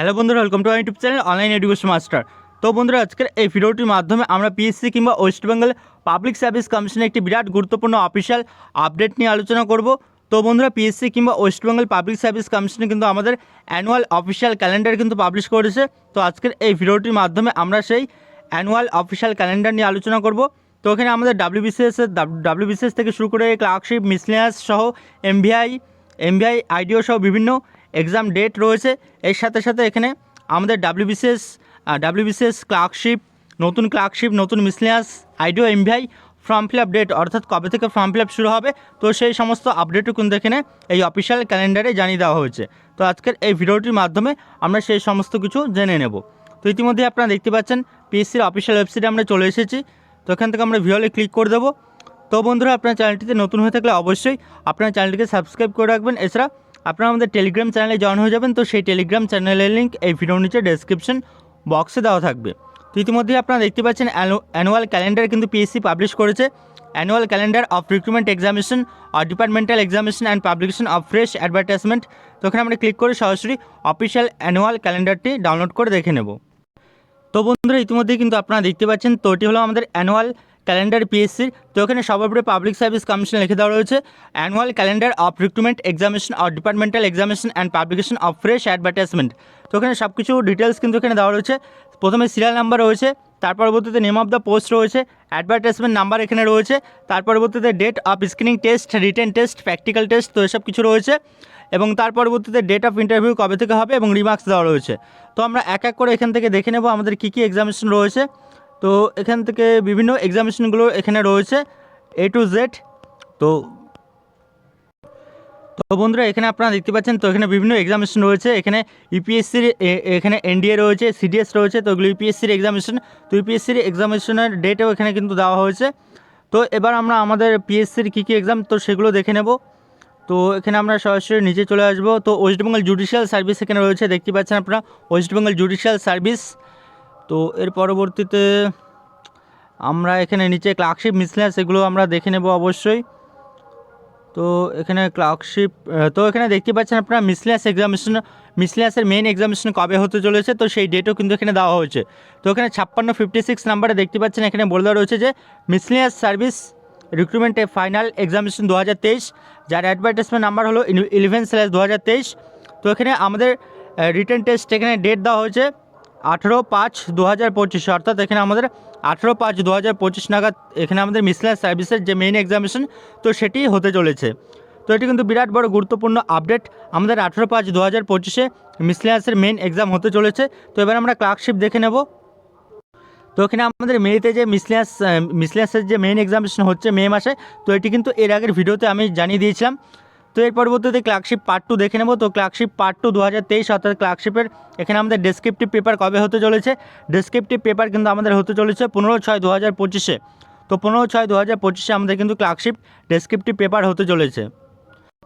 Hello বন্ধুরা welcome to YouTube channel online education master তো বন্ধুরা, আজকের এই ভিডিওটির মাধ্যমে আমরা পিএসসি কিংবা ওয়েস্ট বেঙ্গল পাবলিক সার্ভিস কমিশনের একটি বিরাট গুরুত্বপূর্ণ অফিসিয়াল আপডেট নিয়ে আলোচনা করব। তো বন্ধুরা পিএসসি কিংবা ওয়েস্ট বেঙ্গল পাবলিক সার্ভিস কমিশনে কিন্তু আমাদের অ্যানুয়াল অফিসিয়াল ক্যালেন্ডার কিন্তু পাবলিশ করেছে। তো আজকের এই ভিডিওটির মাধ্যমে আমরা সেই অ্যানুয়াল অফিসিয়াল ক্যালেন্ডার নিয়ে আলোচনা করব। তো এখানে আমাদের ডাব্লিউবিসিএস ডাব্লিউবিসিএস থেকে শুরু করে ক্লার্কশিপ মিসলিয়াস সহ এমভিআই এমবিআই আইডিও সহ বিভিন্ন এক্সাম ডেট রয়েছে। এর সাথে সাথে এখানে আমাদের ডাব্লিউবিসিএস ডাব্লিউবিসিএস ক্লার্কশিপ, নতুন ক্লার্কশিপ, নতুন miscellaneous IDO MVI form fill up date, অর্থাৎ কবে থেকে ফর্ম ফিল আপ শুরু হবে, তো সেই সমস্ত আপডেটও কিন্তু এখানে এই অফিসিয়াল ক্যালেন্ডারে জানিয়ে দেওয়া হয়েছে। তো আজকের এই ভিডিওটির মাধ্যমে আমরা সেই সমস্ত কিছু জেনে নেব। তো ইতিমধ্যে আপনারা দেখতে পাচ্ছেন, পিএসসির অফিসিয়াল ওয়েবসাইটে আমরা চলে এসেছি। তো এখান থেকে আমরা ভিওলে ক্লিক করে দেবো। তো বন্ধুরা, আপনার চ্যানেলটিতে নতুন হয়ে থাকলে অবশ্যই আপনার চ্যানেলটিকে সাবস্ক্রাইব করে রাখবেন। এছাড়া আপনারা আমাদের টেলিগ্রাম চ্যানেলে জয়েন হয়ে যাবেন, তো সেই টেলিগ্রাম চ্যানেলের লিঙ্ক এই ভিডিওর নিচে ডেসক্রিপশন বক্সে দেওয়া থাকবে। তো ইতিমধ্যেই আপনারা দেখতে পাচ্ছেন অ্যানুয়াল ক্যালেন্ডার কিন্তু পিএসসি পাবলিশ করেছে। Annual calendar of recruitment examination R departmental examination and publication of fresh advertisement তো ওখানে আমরা ক্লিক করে সরাসরি অফিসিয়াল অ্যানুয়াল ক্যালেন্ডারটি ডাউনলোড করে দেখে নেব। তো বন্ধুরা, ইতিমধ্যেই কিন্তু আপনারা দেখতে পাচ্ছেন, তো এটি হলো আমাদের অ্যানুয়াল ক্যালেন্ডার পিএসসির, তো এখানে সবার উপরে পাবলিক সার্ভিস কমিশন লিখে দেওয়া রয়েছে annual calendar of recruitment examination of departmental examination and publication of fresh advertisement তো এখানে সব কিছু ডিটেলস কিন্তু এখানে দেওয়া রয়েছে। প্রথমে সিরিয়াল নাম্বার রয়েছে, তার পরবর্তীতে নেম অফ দ্য পোস্ট রয়েছে অ্যাডভার্টাইজমেন্ট নাম্বার এখানে রয়েছে, তার পরবর্তীতে date of screening test written test practical test তো এসব কিছু রয়েছে, এবং তার পরবর্তীতে ডেট অফ ইন্টারভিউ কবে থেকে হবে এবং রিমার্কস দেওয়া রয়েছে। তো আমরা এক এক করে এখান থেকে দেখে নেব আমাদের কী কী এক্সামিনেশন রয়েছে। তো এখান থেকে বিভিন্ন এক্সামিনেশনগুলো এখানে রয়েছে এ টু জেড তো তো বন্ধুরা, এখানে আপনারা দেখতে পাচ্ছেন, তো এখানে বিভিন্ন এক্সামিনেশন রয়েছে। এখানে ইউপিএসসির এখানে এনডিএ রয়েছে সিডিএস রয়েছে, তো এগুলো ইউপিএসসির এক্সামিনেশন তো ইউপিএসসির এক্সামিনেশনের ডেটেও এখানে কিন্তু দেওয়া হয়েছে। তো এবার আমরা আমাদের পিএসসির কী কী এক্সাম তো সেগুলো দেখে নেব। তো এখানে আমরা সরাসরি নিচে চলে আসব। তো ওয়েস্ট বেঙ্গল জুডিশিয়াল সার্ভিস এখানে রয়েছে, দেখতে পাচ্ছেন আপনারা ওয়েস্ট বেঙ্গল জুডিশিয়াল সার্ভিস তো এর পরবর্তীতে আমরা এখানে নিচে ক্লার্কশিপ মিসলেন্স এগুলো আমরা দেখে নেব অবশ্যই। তো এখানে ক্লার্কশিপ তো এখানে দেখতে পাচ্ছেন আপনারা মিসলিয়াস এক্সামিনেশন মিসলিয়াসের মেইন এক্সামিনেশন কবে হতে চলেছে, তো সেই ডেটও কিন্তু এখানে দেওয়া হয়েছে। তো এখানে ছাপ্পান্ন ফিফটি সিক্স নাম্বারে দেখতে পাচ্ছেন এখানে বলে দেওয়া রয়েছে যে মিসলিয়াস সার্ভিস রিক্রুটমেন্টে ফাইনাল এক্সামিনেশন দু হাজার তেইশ, যার অ্যাডভার্টাইজমেন্ট নাম্বার হলো ইলেভেন স্ল্যাশ দু হাজার তেইশ। তো এখানে আমাদের রিটার্ন টেস্ট এখানে ডেট দেওয়া হয়েছে। আঠেরো পাঁচ দু হাজার পঁচিশ, অর্থাৎ এখানে আমাদের আঠেরো পাঁচ দু হাজার পঁচিশ নাগাদ এখানে আমাদের মিসলাস সার্ভিসের যে মেইন এক্সামিনেশন তো সেটি হতে চলেছে। তো এটি কিন্তু বিরাট বড় গুরুত্বপূর্ণ আপডেট আমাদের আঠেরো পাঁচ দু হাজার পঁচিশে মিসলিয়াসের মেইন এক্সাম হতে চলেছে। তো এবার আমরা ক্লার্কশিপ দেখে নেব। তো এখানে আমাদের মেতে যে মিসলিয়াস মিসলিয়াসের যে মেইন এক্সামিনেশন হচ্ছে মে মাসে, তো এটি কিন্তু এর আগের ভিডিওতে আমি জানিয়ে দিয়েছিলাম। তো এর পরবর্তীতে ক্লার্কশিপ পার্ট টু দেখে নেব। তো ক্লার্কশিপ পার্ট টু দু হাজার তেইশ অর্থাৎ ক্লার্কশিপের এখানে আমাদের ডেসক্রিপটিভ পেপার কবে হতে চলেছে? ডেসক্রিপটিভ পেপার কিন্তু আমাদের হতে চলেছে পনেরো ছয় দু হাজার পঁচিশে। তো পনেরো ছয় দু হাজার পঁচিশে আমাদের কিন্তু ক্লার্কশিপ ডেসক্রিপটিভ পেপার হতে চলেছে।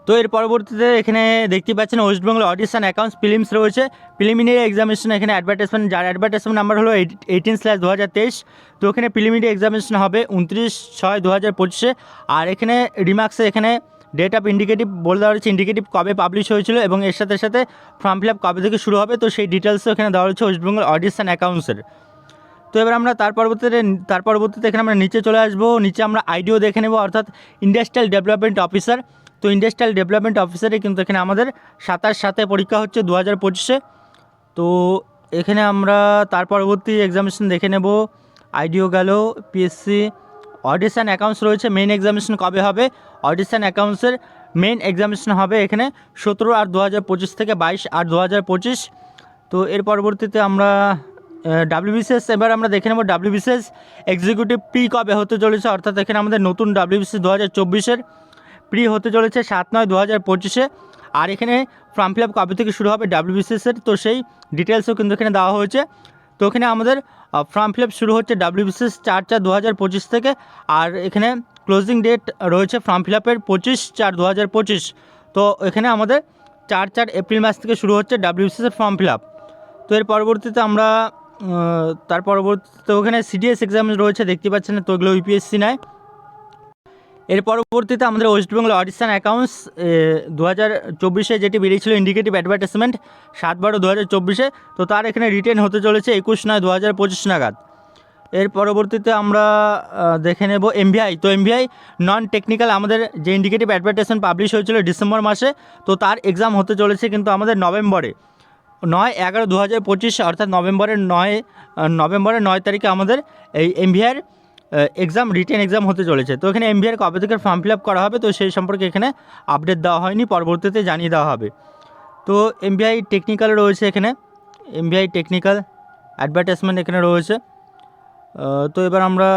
তো এর পরবর্তীতে এখানে দেখতে পাচ্ছেন ওয়েস্ট বেঙ্গল অডিশন অ্যাকাউন্টস ফিলিমস রয়েছে। প্রিলিমিনারি এক্সামিনেশন এখানে অ্যাডভার্টাইজমেন্ট যার অ্যাডভার্টাইজমেন্ট নাম্বার হলো এইটিন স্ল্যাশ দু হাজার তেইশ। তো এখানে প্রিলিমিনারি এক্সামিনেশন হবে উনত্রিশ ছয় দু হাজার পঁচিশে। আর এখানে রিমার্কসে এখানে ডেট অফ ইন্ডিকেটিভ বলে দেওয়া হয়েছে ইন্ডিকেটিভ কবে পাবলিশ হয়েছিল এবং এর সাথে সাথে ফর্ম ফিল আপ কবে থেকে শুরু হবে, তো সেই ডিটেলসও এখানে দেওয়া হয়েছে ওয়েস্ট বেঙ্গল অডিশন অ্যাকাউন্টসের তো এবার আমরা তার পরবর্তীতে তার পরবর্তীতে এখানে আমরা নিচে চলে আসব, নিচে আমরা আইডিও দেখে নেব, অর্থাৎ ইন্ডাস্ট্রিয়াল ডেভেলপমেন্ট অফিসার তো ইন্ডাস্ট্রিয়াল ডেভেলপমেন্ট অফিসারে কিন্তু এখানে আমাদের সাতাশ সাথে পরীক্ষা হচ্ছে দু হাজার পঁচিশে। তো এখানে আমরা তার পরবর্তী এক্সামিনেশন দেখে নেব আইডিও গেল পিএসসি অডিশন অ্যাকাউন্টস রয়েছে মেইন এক্সামিনেশন কবে হবে অডিশন অ্যাকাউন্টসের মেইন এক্সামিনেশন হবে এখানে সতেরো আর দু হাজার পঁচিশ থেকে বাইশ আর দু হাজার পঁচিশ। তো এর পরবর্তীতে আমরা ডাব্লিউবিসিএস এবার আমরা দেখে নেব ডাব্লিউবিসিএস এক্সিকিউটিভ প্রি কবে হতে চলেছে। অর্থাৎ এখানে আমাদের নতুন ডাব্লিউবিসিএস দু হাজার চব্বিশের প্রি হতে চলেছে সাত নয় দু হাজার পঁচিশে। আর এখানে ফর্ম ফিল আপ কবে থেকে শুরু হবে ডাব্লিউবিসিএসের তো সেই ডিটেলসও কিন্তু এখানে দেওয়া হয়েছে। তো এখানে আমাদের ফর্ম ফিল আপ শুরু হচ্ছে ডাব্লিউবিসিএস চার চার দু হাজার পঁচিশ থেকে। আর এখানে ক্লোজিং ডেট রয়েছে ফর্ম ফিল আপের পঁচিশ চার দু হাজার পঁচিশ। তো এখানে আমাদের চার চার এপ্রিল মাস থেকে শুরু হচ্ছে ডাব্লিউবিসিএসের ফর্ম ফিল আপ তো এর পরবর্তীতে আমরা তার পরবর্তীতে ওখানে সিডিএস এক্সাম রয়েছে, দেখতে পাচ্ছেন তো এগুলো ইউপিএসসি নেয়। এর পরবর্তীতে আমাদের ওয়েস্ট বেঙ্গল অডিশন অ্যাকাউন্টস দু হাজার চব্বিশে যেটি বেরিয়েছিল ইন্ডিকেটিভ অ্যাডভার্টাইজমেন্ট সাত বারো দু হাজার চব্বিশে। তো তার এখানে রিটেন হতে চলেছে একুশ নয় দু হাজার পঁচিশ নাগাদ। এর পরবর্তীতে আমরা দেখে নেব এমভিআই তো এমভিআই নন টেকনিক্যাল আমাদের যে ইন্ডিকেটিভ অ্যাডভার্টাইজমেন্ট পাবলিশ হয়েছিল ডিসেম্বর মাসে, তো তার এক্সাম হতে চলেছে কিন্তু আমাদের নভেম্বরে। নয় এগারো দু হাজার পঁচিশ, অর্থাৎ নভেম্বরের নয় নভেম্বরের নয় তারিখে আমাদের এই এমভিআর এক্সাম রিটেন এক্সাম হতে চলেছে। তো এখানে এমভিআর কবে থেকে ফর্ম ফিল আপ করা হবে, তো সেই সম্পর্কে এখানে আপডেট দেওয়া হয়নি, পরবর্তীতে জানিয়ে দেওয়া হবে। তো এমবিআই টেকনিক্যাল রয়েছে এখানে। এমবিআই টেকনিক্যাল অ্যাডভার্টাইজমেন্ট এখানে রয়েছে। তো এবার আমরা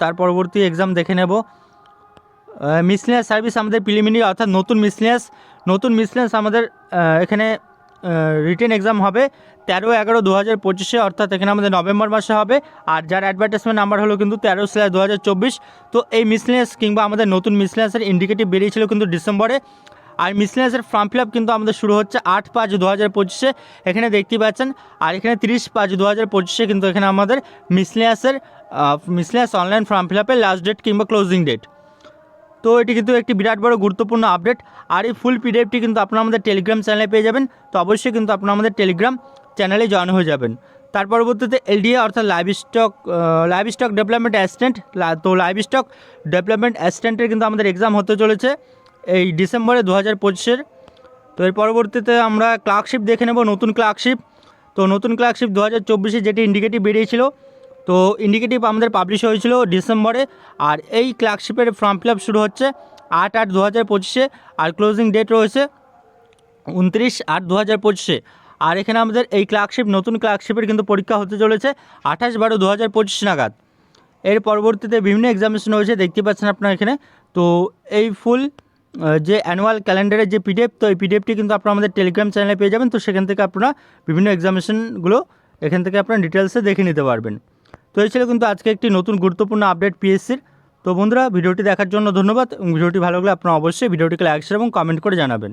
তার পরবর্তী এক্সাম দেখে নেব। মিসলিয়াস সার্ভিস আমাদের প্রিলিমিনারি অর্থাৎ নতুন মিসলিয়াস নতুন মিসলিয়াস আমাদের এখানে রিটেন এক্সাম হবে তেরো এগারো দু হাজার পঁচিশে, অর্থাৎ এখানে আমাদের নভেম্বর মাসে হবে। আর যার অ্যাডভার্টাইজমেন্ট নাম্বার হলো কিন্তু তেরো স্ল্যাশ দু হাজার চব্বিশ। তো এই মিসলিয়াস কিংবা আমাদের নতুন মিসলিয়াসের ইন্ডিকেটিভ বেরিয়েছিল কিন্তু ডিসেম্বরে। আর মিসলিয়াসের ফর্ম ফিল কিন্তু আমাদের শুরু হচ্ছে আট পাঁচ দু হাজার পঁচিশে। এখানে দেখতে পাচ্ছেন, আর এখানে তিরিশ পাঁচ দু হাজার পঁচিশে কিন্তু এখানে আমাদের মিসলিয়াসের miscellaneous online form fill last date কিংবা ক্লোজিং ডেট তো এটি কিন্তু একটি বিরাট বড় গুরুত্বপূর্ণ আপডেট আর এই ফুল পিডিএফটি কিন্তু আপনারা আমাদের টেলিগ্রাম চ্যানেলে পেয়ে যাবেন। তো অবশ্যই কিন্তু আপনারা আমাদের টেলিগ্রাম চ্যানেলে জয়েন হয়ে যাবেন। তার পরবর্তীতে এলডিএ অর্থাৎ livestock livestock development assistant তো লাইভ স্টক ডেভেলপমেন্ট অ্যাসিস্ট্যান্টের কিন্তু আমাদের এক্সাম হতে চলেছে। এই ডিসেম্বরে দু হাজার পঁচিশের। তো এর পরবর্তীতে আমরা ক্লার্কশিপ দেখে নেব, নতুন ক্লার্কশিপ তো নতুন ক্লার্কশিপ দু হাজার চব্বিশে যেটি ইন্ডিকেটিভ বেরিয়েছিল, তো ইন্ডিকেটিভ আমাদের পাবলিশ হয়েছিল ডিসেম্বরে। আর এই ক্লার্কশিপের ফর্ম ফিল শুরু হচ্ছে আট আট দু হাজার পঁচিশে আর ক্লোজিং ডেট রয়েছে উনত্রিশ আট দু হাজার পঁচিশে। আর এখানে আমাদের এই ক্লার্কশিপ নতুন ক্লার্কশিপের কিন্তু পরীক্ষা হতে চলেছে আঠাশ বারো দু হাজার পঁচিশ নাগাদ। এর পরবর্তীতে বিভিন্ন এক্সামিনেশন হয়েছে, দেখতে পাচ্ছেন আপনারা এখানে। তো এই ফুল যে অ্যানুয়াল ক্যালেন্ডারের যে পিডিএফ তো এই পিডিএফটি কিন্তু আপনারা আমাদের টেলিগ্রাম চ্যানেলে পেয়ে যাবেন। তো সেখান থেকে আপনারা বিভিন্ন এক্সামিনেশনগুলো এখান থেকে আপনারা ডিটেলসে দেখে নিতে পারবেন। তো এই ছিল কিন্তু আজকে একটি নতুন গুরুত্বপূর্ণ আপডেট পিএসসির তো বন্ধুরা, ভিডিওটি দেখার জন্য ধন্যবাদ ভিডিওটি ভালো লাগলে আপনারা অবশ্যই ভিডিওটিকে লাইক শেয়ার এবং কমেন্ট করে জানাবেন।